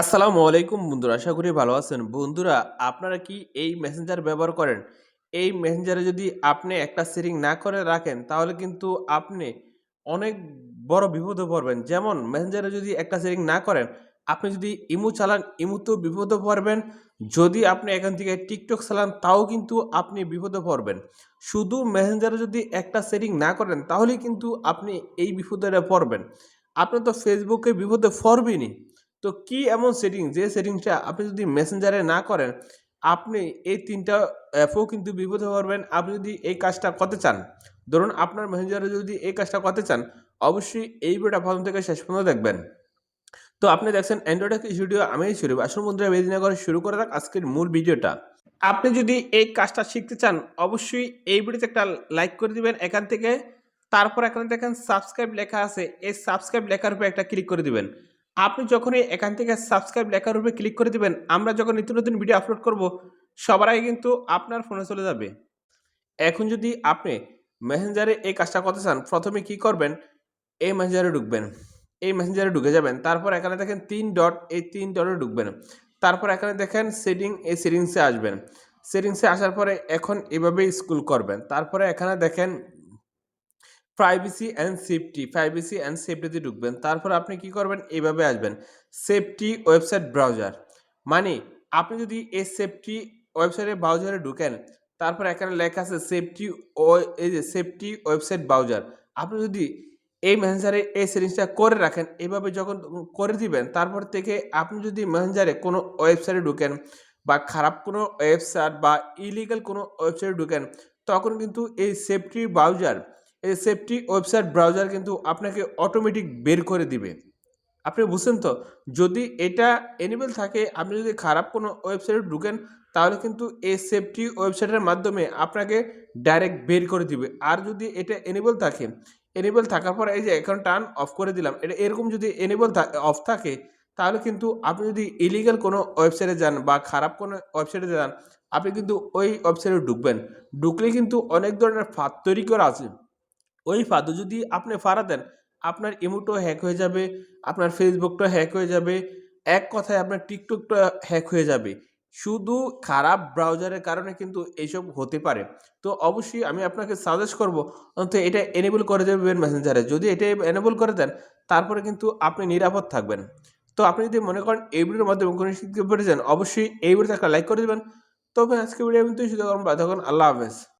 আসসালামু আলাইকুম বন্ধুরা, আশা করি ভালো আছেন। বন্ধুরা, আপনারা কি এই মেসেঞ্জার ব্যবহার করেন? এই মেসেঞ্জারে যদি আপনি একটা সেটিং না করে রাখেন, তাহলে কিন্তু আপনি অনেক বড় বিপদে পড়বেন। যেমন মেসেঞ্জারে যদি একটা সেটিং না করেন, আপনি যদি ইমু চালান ইমুতেও বিপদে পড়বেন। যদি আপনি এখান থেকে টিকটক চালান, তাও কিন্তু আপনি বিপদে পড়বেন। শুধু মেসেঞ্জারে যদি একটা সেটিং না করেন, তাহলেই কিন্তু আপনি এই বিপদে পড়বেন। আপনি তো ফেসবুকে বিপদে পড়বেনই। তো কি এমন সেটিং যে সেটিংসটা আপনি যদি মেসেঞ্জারে না করেন, আপনি এই তিনটা অ্যাপও কিন্তু বিপদে পড়বেন আপনি যদি এই কাজটা করতে চান, ধরুন আপনার মেসেঞ্জারে যদি এই কাজটা করতে চান, অবশ্যই এই ভিডিওটা প্রথম থেকে শেষ পর্যন্ত দেখবেন। তো আপনি দেখছেন অ্যান্ড্রয়েড ভিডিও আমি শুরু আসল বন্ধুরা বেদিনা করে শুরু করে থাক আজকের মূল ভিডিওটা আপনি যদি এই কাজটা শিখতে চান, অবশ্যই এই ভিডিওতে একটা লাইক করে দিবেন এখান থেকে। তারপর এখানে দেখেন সাবস্ক্রাইব লেখা আছে। এই সাবস্ক্রাইব লেখার উপরে একটা ক্লিক করে দিবেন। আপনি যখনই এখান থেকে সাবস্ক্রাইব লেখার উপরে ক্লিক করে দিবেন, আমরা যখন নিত্য নতুন ভিডিও আপলোড করব, সবার আগে কিন্তু আপনার ফোনে চলে যাবে। এখন যদি আপনি মেসেঞ্জারে এই কাজটা করতে চান, প্রথমে কি করবেন? এই মেসেঞ্জারে ঢুকবেন। এই মেসেঞ্জারে ঢুকে যাবেন, তারপর এখানে দেখেন তিন ডট এই তিন ডটে ঢুকবেন। তারপর এখানে দেখেন সেটিং এই সেটিংসে আসবেন। সেটিংসে আসার পরে এখন এভাবেই স্কুল করবেন। তারপরে এখানে দেখেন privacy and safety privacy and সেফটিতে ঢুকবেন। তারপর আপনি কি করবেন? এইভাবে আসবেন। সেফটি ওয়েবসাইট ব্রাউজার মানে আপনি যদি এই সেফটি ওয়েবসাইটের ব্রাউজারে ঢুকেন, তারপর এখানে লেখা আছে সেফটি ও, এই যে সেফটি ওয়েবসাইট ব্রাউজার আপনি যদি এই মেসেঞ্জারে এই সেটিংসটা করে রাখেন এইভাবে যখন করে দিবেন, তারপর থেকে আপনি যদি মেসেঞ্জারে কোনো ওয়েবসাইটে ঢুকেন বা খারাপ কোনো ওয়েবসাইট বা ইলিগাল কোনো ওয়েবসাইটে ঢুকেন, তখন কিন্তু এই সেফটি ব্রাউজার এই সেফটি ওয়েবসাইট ব্রাউজার কিন্তু আপনাকে অটোমেটিক বের করে দিবে। আপনি বুঝছেন তো? যদি এটা এনেবল থাকে, আপনি যদি খারাপ কোনো ওয়েবসাইটে ঢুকেন, তাহলে কিন্তু এই সেফটি ওয়েবসাইটের মাধ্যমে আপনাকে ডাইরেক্ট বের করে দিবে। আর যদি এটা এনেবল থাকে এনেবল থাকার পর এই যে এখন টার্ন অফ করে দিলাম, এটা এরকম যদি এনেবল অফ থাকে, তাহলে কিন্তু আপনি যদি ইলিগাল কোনো ওয়েবসাইটে যান বা খারাপ কোনো ওয়েবসাইটে যান, আপনি কিন্তু ওই ওয়েবসাইটে ঢুকবেন। ঢুকলে কিন্তু অনেক ধরনের ফাঁদ তৈরি করা আছে। ওই ফাঁদে যদি আপনি ফাড়া দেন, আপনার ইমোটো হ্যাক হয়ে যাবে, আপনার ফেসবুকটা হ্যাক হয়ে যাবে, এক কথায় আপনার টিকটকটা হ্যাক হয়ে যাবে। শুধু খারাপ ব্রাউজারের কারণে কিন্তু এইসব হতে পারে। তো অবশ্যই আমি আপনাকে সাজেস্ট করব, অন্তত এটা এনেবল করে দেবেন মেসেঞ্জারে যদি এটা এনেবল করে দেন, তারপরে কিন্তু আপনি নিরাপদ থাকবেন। তো আপনি যদি মনে করেন এই ভিডিওর মাধ্যমে কোনো শিখতে পেরেছেন, অবশ্যই এই ভিডিওতে একটা লাইক করে দেবেন। তবে আজকে ভিডিও কিন্তু শুধু করুন তখন আল্লাহ হাফেজ।